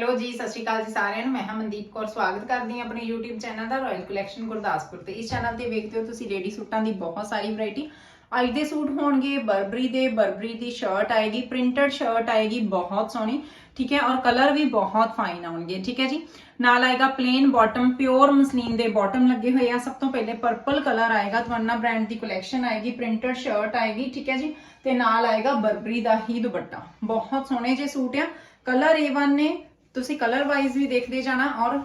Hello ਜੀ, ਸਤਿ ਸ਼੍ਰੀ ਅਕਾਲ ਜੀ ਸਾਰਿਆਂ ਨੂੰ। ਮੈਂ ਹਾਂ ਮਨਦੀਪ ਕੌਰ। ਸਵਾਗਤ ਕਰਦੀ ਹਾਂ ਆਪਣੇ YouTube ਚੈਨਲ ਦਾ ਰਾਇਲ ਕਲੈਕਸ਼ਨ ਗੁਰਦਾਸਪੁਰ ਤੇ। ਇਸ ਚੈਨਲ ਤੇ ਵੇਖਦੇ ਹੋ ਤੁਸੀਂ ਲੇਡੀ ਸੂਟਾਂ ਦੀ ਬਹੁਤ ਸਾਰੀ ਵੈਰਾਈਟੀ ਅੱਜ ਦੇ ਸੂਟ ਹੋਣਗੇ ਬਰਬਰੀ ਦੇ। ਬਰਬਰੀ ਦੀ ਸ਼ਰਟ ਆਏਗੀ ਪ੍ਰਿੰਟਡ ਸ਼ਰਟ ਆਏਗੀ, ਬਹੁਤ ਸੋਹਣੀ, ਠੀਕ ਹੈ, ਔਰ ਕਲਰ ਵੀ ਬਹੁਤ ਫਾਈਨ ਆਉਣਗੇ, ਠੀਕ ਹੈ ਜੀ। ਨਾਲ ਆਏਗਾ ਪਲੇਨ ਬਾਟਮ ਪਿਓਰ ਮਸਲੀਨ ਦੇ ਬਾਟਮ ਲੱਗੇ ਹੋਏ ਆ। ਸਭ ਤੋਂ ਪਹਿਲੇ ਪਰਪਲ ਕਲਰ ਆਏਗਾ, ਤਵੰਨਾ ਬ੍ਰਾਂਡ ਦੀ ਕਲੈਕਸ਼ਨ ਆਏਗੀ ਪ੍ਰਿੰਟਡ ਸ਼ਰਟ ਆਏਗੀ, ਠੀਕ ਹੈ ਜੀ। ਤੇ ਨਾਲ ਆਏਗਾ ਬਰਬਰੀ ਦਾ ਹੀ ਦੁਪੱਟਾ। ਬਹੁਤ ਸੋਹਣੇ ਜੇ ਸੂਟ ਆ। ਕਲਰ A1 ਨੇ ਤੁਸੀਂ ਕਲਰ ਵਾਈਜ਼ ਵੀ ਦੇਖਦੇ ਜਾਣਾ ਔਰ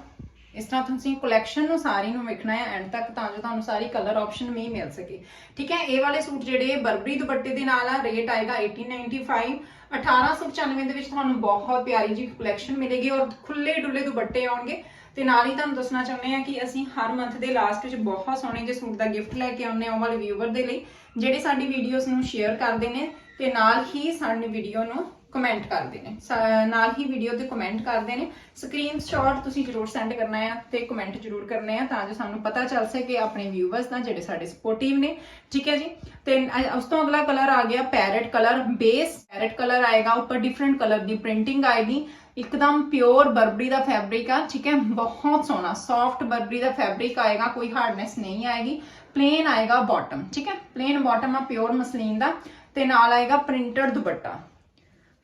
ਇਸ ਤਰ੍ਹਾਂ ਤੁਸੀਂ ਕਲੈਕਸ਼ਨ ਨੂੰ ਸਾਰੀ ਨੂੰ ਵੇਖਣਾ ਹੈ ਐਂਡ ਤੱਕ ਤਾਂ ਜੋ ਤੁਹਾਨੂੰ ਸਾਰੀ ਕਲਰ ਆਪਸ਼ਨ ਵੀ ਮਿਲ ਸਕੇ। ਠੀਕ ਹੈ, ਇਹ ਵਾਲੇ ਸੂਟ ਜਿਹੜੇ ਬਰਬਰੀ ਦੁਪੱਟੇ ਦੇ ਨਾਲ ਆ ਰੇਟ ਆਏਗਾ 1895 1895 ਦੇ ਵਿੱਚ ਤੁਹਾਨੂੰ ਬਹੁਤ ਪਿਆਰੀ ਜੀ ਕਲੈਕਸ਼ਨ ਮਿਲੇਗੀ ਔਰ ਖੁੱਲੇ ਡੁੱਲੇ ਦੁਪੱਟੇ ਆਉਣਗੇ। ਤੇ ਨਾਲ ਹੀ ਤੁਹਾਨੂੰ ਦੱਸਣਾ ਚਾਹੁੰਦੇ ਆ ਕਿ ਅਸੀਂ ਹਰ ਮੰਥ ਦੇ ਲਾਸਟ ਵਿੱਚ ਬਹੁਤ ਸੋਹਣੇ ਜਿਹੇ ਸੂਟ ਦਾ ਗਿਫਟ ਲੈ ਕੇ ਆਉਂਦੇ ਹਾਂ ਉਹ ਵਾਲੇ ਵਿਊਵਰ ਦੇ ਲਈ, ਜਿਹੜੇ ਸਾਡੀ ਵੀਡੀਓਜ਼ ਨੂੰ ਸ਼ੇਅਰ ਕਰਦੇ ਨੇ ਤੇ ਨਾਲ ਹੀ ਸਾਡੀ ਵੀਡੀਓ ਨੂੰ ਕਮੈਂਟ ਕਰਦੇ ਨੇ। ਸਾ- ਨਾਲ ਹੀ ਵੀਡੀਓ ਤੇ ਕਮੈਂਟ ਕਰਦੇ ਨੇ। ਸਕਰੀਨਸ਼ਾਟ ਤੁਸੀਂ ਜਰੂਰ ਸੈਂਡ ਕਰਨਾ ਹੈ ਤੇ ਕਮੈਂਟ ਜਰੂਰ ਕਰਨੇ ਆ ਤਾਂ ਜੋ ਸਾਨੂੰ ਪਤਾ ਚੱਲ ਸਕੇ ਆਪਣੇ ਵਿਊਵਰਸ ਦਾ ਜਿਹੜੇ ਸਾਡੇ ਸਪੋਰਟਿਵ ਨੇ। ਠੀਕ ਹੈ ਜੀ? ਤੇ ਅ- ਉਸ ਤੋਂ ਅਗਲਾ ਕਲਰ ਆ ਗਿਆ parrot colour base parrot colour ਆਏਗਾ, ਉੱਪਰ ਡਿਫਰੈਂਟ ਕਲਰ ਦੀ ਪ੍ਰਿੰਟਿੰਗ ਆਏਗੀ। ਇੱਕਦਮ ਪਿਓਰ ਬਰਬਰੀ ਦਾ ਫੈਬਰਿਕ ਆ, ਠੀਕ ਹੈ? ਬਹੁਤ ਸੋਹਣਾ ਸੌਫਟ ਬਰਬਰੀ ਦਾ ਫੈਬਰਿਕ ਆਏਗਾ, ਕੋਈ ਹਾਰਡਨੈਸ ਨਹੀਂ ਆਏਗੀ। ਪਲੇਨ ਆਏਗਾ ਬਾਟਮ ਠੀਕ ਹੈ? ਪਲੇਨ ਬਾਟਮ ਆ ਪਿਓਰ ਮਸਲੀਨ ਦਾ। ਤੇ ਨਾਲ ਆਏਗਾ ਪ੍ਰਿੰਟਡ ਦੁਪੱਟਾ।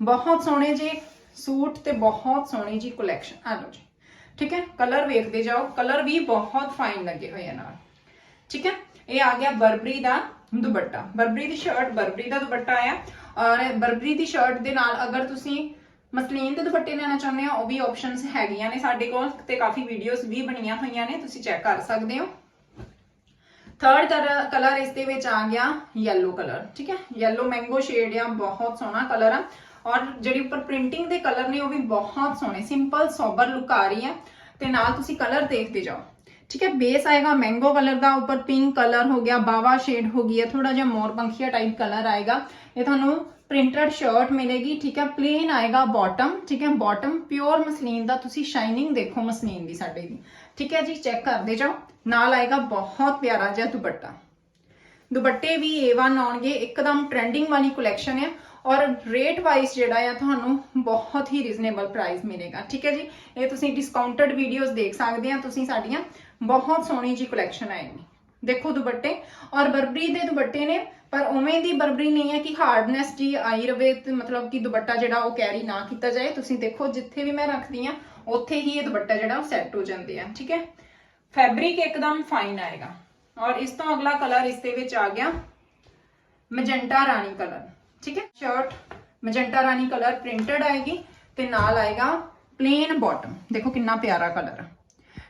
ਬਹੁਤ ਸੋਹਣੇ ਜੇ ਸੂਟ ਤੇ ਬਹੁਤ ਸੋਹਣੀ ਜੀ ਕਲੈਕਸ਼ਨ ਆ ਲਓ ਜੀ। ਠੀਕ ਹੈ? ਕਲਰ ਵੇਖਦੇ ਜਾਓ। ਕਲਰ ਵੀ ਬਹੁਤ ਫਾਈਨ ਲੱਗੇ ਹੋਏ ਆ ਨਾਲ। ਠੀਕ ਹੈ? ਇਹ ਆ ਗਿਆ ਬਰਬਰੀ ਦਾ ਦੁਪੱਟਾ। ਬਰਬਰੀ ਦੀ ਸ਼ਰਟ ਬਰਬਰੀ ਦਾ ਦੁਪੱਟਾ ਆਇਆ ਔਰ ਬਰਬਰੀ ਦੀ ਸ਼ਰਟ ਦੇ ਨਾਲ ਅਗਰ ਤੁਸੀਂ ਮਸਲੀਨ ਦੇ ਦੁਪੱਟੇ ਲੈਣਾ ਚਾਹੁੰਦੇ ਹੋ, ਉਹ ਵੀ ਆਪਸ਼ਨਸ ਹੈਗੀਆਂ ਨੇ ਸਾਡੇ ਕੋਲ ਤੇ ਕਾਫੀ ਵੀਡੀਓਜ਼ ਵੀ ਬਣੀਆਂ ਹੋਈਆਂ ਨੇ, ਤੁਸੀਂ ਚੈੱਕ ਕਰ ਸਕਦੇ ਹੋ। ਥਰਡ ਕਲਰ ਇਸ ਦੇ ਵਿੱਚ ਆ ਗਿਆ yellow ਕਲਰ ਠੀਕ ਹੈ? yellow ਮੈਂਗੋ ਸ਼ੇਡ ਆ, ਬਹੁਤ ਸੋਹਣਾ ਕਲਰ ਆ। ਔਰ ਜਿਹੜੀ ਉੱਪਰ ਪ੍ਰਿੰਟਿੰਗ ਦੇ ਕਲਰ ਨੇ ਉਹ ਵੀ ਬਹੁਤ ਸੋਹਣੇ ਸਿੰਪਲ ਸੋਬਰ ਲੁੱਕ ਆ ਰਹੀ ਹੈ ਤੇ ਨਾਲ ਤੁਸੀਂ ਕਲਰ ਦੇਖਦੇ ਜਾਓ। ਠੀਕ ਹੈ ਬੇਸ ਆਏਗਾ ਮੈਂਗੋ ਕਲਰ ਦਾ, ਉੱਪਰ ਪਿੰਕ ਕਲਰ ਹੋ ਗਿਆ, ਬਾਵਾ ਸ਼ੇਡ ਹੋ ਗਈ ਹੈ ਥੋੜਾ ਜਿਹਾ ਮੋਰ ਪੰਖੀਆ ਟਾਈਪ ਕਲਰ ਆਏਗਾ। ਇਹ ਤੁਹਾਨੂੰ ਪ੍ਰਿੰਟਡ ਸ਼ਰਟ ਮਿਲੇਗੀ, ਠੀਕ ਹੈ ਪਲੇਨ ਆਏਗਾ ਬਾਟਮ ਠੀਕ ਹੈ ਬਾਟਮ ਪਿਓਰ ਮਸਲੀਨ ਦਾ ਤੁਸੀਂ ਸ਼ਾਈਨਿੰਗ ਦੇਖੋ ਮਸਲੀਨ ਦੀ ਸਾਡੇ ਦੀ। ਠੀਕ ਹੈ ਜੀ ਚੈੱਕ ਕਰਦੇ ਜਾਓ। ਨਾਲ ਆਏਗਾ ਬਹੁਤ ਪਿਆਰਾ ਜਿਹਾ ਦੁਪੱਟਾ। ਦੁਪੱਟੇ ਵੀ A1 ਆਉਣਗੇ, ਇੱਕਦਮ ਟ੍ਰੈਂਡਿੰਗ ਵਾਲੀ ਕਲੈਕਸ਼ਨ ਹੈ ਔਰ ਰੇਟ ਵਾਈਜ਼ ਜਿਹੜਾ ਆ, ਤੁਹਾਨੂੰ ਬਹੁਤ ਹੀ ਰੀਜ਼ਨੇਬਲ ਪ੍ਰਾਈਸ ਮਿਲੇਗਾ। ਠੀਕ ਹੈ ਜੀ? ਇਹ ਤੁਸੀਂ ਡਿਸਕਾਊਂਟਡ ਵੀਡੀਓਜ਼ ਦੇਖ ਸਕਦੇ ਆ, ਤੁਸੀਂ ਸਾਡੀਆਂ ਬਹੁਤ ਸੋਹਣੀ ਜੀ ਕਲੈਕਸ਼ਨ ਆਏਗੀ ਦੇਖੋ ਦੁਪੱਟੇ। ਔਰ ਬਰਬਰੀ ਦੇ ਦੁਪੱਟੇ ਨੇ, ਪਰ ਉਵੇਂ ਦੀ ਬਰਬਰੀ ਨਹੀਂ ਹੈ ਕਿ ਹਾਰਡਨੈਸ ਜੀ ਆਈ ਰਵੇ ਮਤਲਬ ਕਿ ਦੁਪੱਟਾ ਜਿਹੜਾ ਉਹ ਕੈਰੀ ਨਾ ਕੀਤਾ ਜਾਏ। ਤੁਸੀਂ ਦੇਖੋ, ਜਿੱਥੇ ਵੀ ਮੈਂ ਰੱਖਦੀ ਆ, ਉੱਥੇ ਹੀ ਇਹ ਦੁਪੱਟਾ ਜਿਹੜਾ ਉਹ ਸੈੱਟ ਹੋ ਜਾਂਦੇ ਆ। ਠੀਕ ਹੈ? ਫੈਬਰਿਕ ਇੱਕਦਮ ਫਾਈਨ ਆਏਗਾ। ਔਰ ਇਸ ਤੋਂ ਅਗਲਾ ਕਲਰ ਇਸ ਦੇ ਵਿੱਚ ਆ ਗਿਆ ਮੈਜੈਂਟਾ ਰਾਣੀ ਕਲਰ ਠੀਕ ਹੈ? ਸ਼ਰਟ ਮੈਜੈਂਟਾ ਰਾਣੀ ਕਲਰ ਪ੍ਰਿੰਟਡ ਆਏਗੀ ਤੇ ਨਾਲ ਆਏਗਾ ਪਲੇਨ ਬਾਟਮ ਦੇਖੋ ਕਿੰਨਾ ਪਿਆਰਾ ਕਲਰ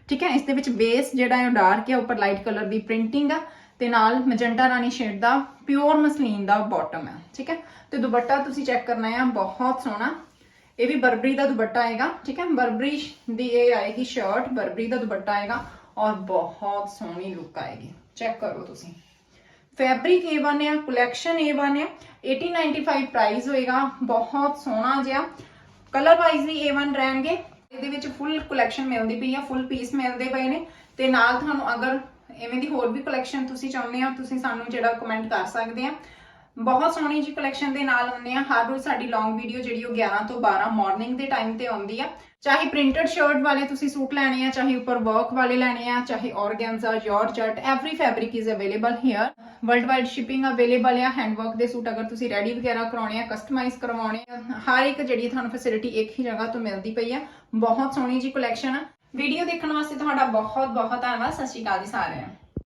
ਠੀਕ ਹੈ? ਇਸ ਦੇ ਵਿੱਚ ਬੇਸ ਜਿਹੜਾ ਹੈ ਉਹ ਡਾਰਕ ਹੈ, ਉੱਪਰ ਲਾਈਟ ਕਲਰ ਦੀ ਪ੍ਰਿੰਟਿੰਗ ਆ ਤੇ ਨਾਲ ਮੈਜੈਂਟਾ ਰਾਣੀ ਸ਼ੇਡ ਦਾ ਪਿਓਰ ਮਸਲੀਨ ਦਾ ਬਾਟਮ ਹੈ ਠੀਕ ਹੈ? ਤੇ ਦੁਪੱਟਾ ਤੁਸੀਂ ਚੈੱਕ ਕਰਨਾ ਹੈ ਬਹੁਤ ਸੋਹਣਾ। ਇਹ ਵੀ ਬਰਬਰੀ ਦਾ ਦੁਪੱਟਾ ਆਏਗਾ। ਠੀਕ ਹੈ? ਬਰਬਰੀ ਦੀ ਇਹ ਆਏਗੀ ਸ਼ਰਟ ਬਰਬਰੀ ਦਾ ਦੁਪੱਟਾ ਆਏਗਾ ਔਰ ਬਹੁਤ ਸੋਹਣੀ ਲੁੱਕ ਆਏਗੀ। ਚੈੱਕ ਕਰੋ ਤੁਸੀਂ। ਫੈਬਰਿਕ A1 ਹੈ ਕਲੈਕਸ਼ਨ A1 ਹੈ 1895 ਪ੍ਰਾਈਸ ਹੋਏਗਾ, ਬਹੁਤ ਸੋਹਣਾ ਜਿਹਾ। ਕਲਰ ਵਾਈਜ਼ ਵੀ A1 ਰਹਿਣਗੇ। ਇਹਦੇ ਵਿੱਚ ਫੁੱਲ ਕਲੈਕਸ਼ਨ ਮਿਲਦੀ ਪਈ ਆ ਫੁੱਲ ਪੀਸ ਮਿਲਦੇ ਪਏ ਨੇ। ਤੇ ਨਾਲ ਤੁਹਾਨੂੰ ਅਗਰ ਐਵੇਂ ਦੀ ਹੋਰ ਵੀ ਕਲੈਕਸ਼ਨ ਤੁਸੀਂ ਚਾਹੁੰਦੇ ਆ ਤੁਸੀਂ ਸਾਨੂੰ ਜਿਹੜਾ ਕਮੈਂਟ ਕਰ ਸਕਦੇ ਆ। ਬਹੁਤ ਸੋਹਣੀ ਜੀ ਕਲੈਕਸ਼ਨ ਦੇ ਨਾਲ ਆਉਂਦੇ ਆ। ਹਰ ਰੋਜ਼ ਸਾਡੀ ਲੌਂਗ ਵੀਡੀਓ ਜਿਹੜੀ ਉਹ 11 ਤੋਂ 12 ਮਾਰਨਿੰਗ ਦੇ ਟਾਈਮ ਤੇ ਆਉਂਦੀ ਆ। ਚਾਹੇ ਪ੍ਰਿੰਟਡ ਸ਼ਰਟ ਵਾਲੇ ਤੁਸੀਂ ਸੂਟ ਲੈਣੇ ਆ, ਚਾਹੇ ਉੱਪਰ ਵਰਕ ਵਾਲੇ ਲੈਣੇ ਆ, ਚਾਹੇ organza georgette every fabric is available here world wide shipping available ਆ ਹੈਂਡ ਦੇ ਸੂਟ ਅਗਰ ਤੁਸੀਂ ਰੈਡੀ ਵਗੈਰਾ ਕਰਾਉਣੇ ਆ ਕਸਟਮਾਈਜ਼ ਕਰਵਾਉਣੇ ਆ, ਹਰ ਇੱਕ ਜਿਹੜੀ ਤੁਹਾਨੂੰ ਫੈਸਿਲਿਟੀ ਇੱਕ ਹੀ ਜਗ੍ਹਾ ਤੋਂ ਮਿਲਦੀ ਪਈ ਆ। ਬਹੁਤ ਸੋਹਣੀ ਜੀ ਕਲੈਕਸ਼ਨ ਆ। ਵੀਡੀਓ ਦੇਖਣ ਵਾਸਤੇ ਤੁਹਾਡਾ ਬਹੁਤ ਬਹੁਤ ਧੰਨਵਾਦ। ਸਤਿ ਸ਼੍ਰੀ ਅਕਾਲ ਜੀ ਸਾਰਿਆਂ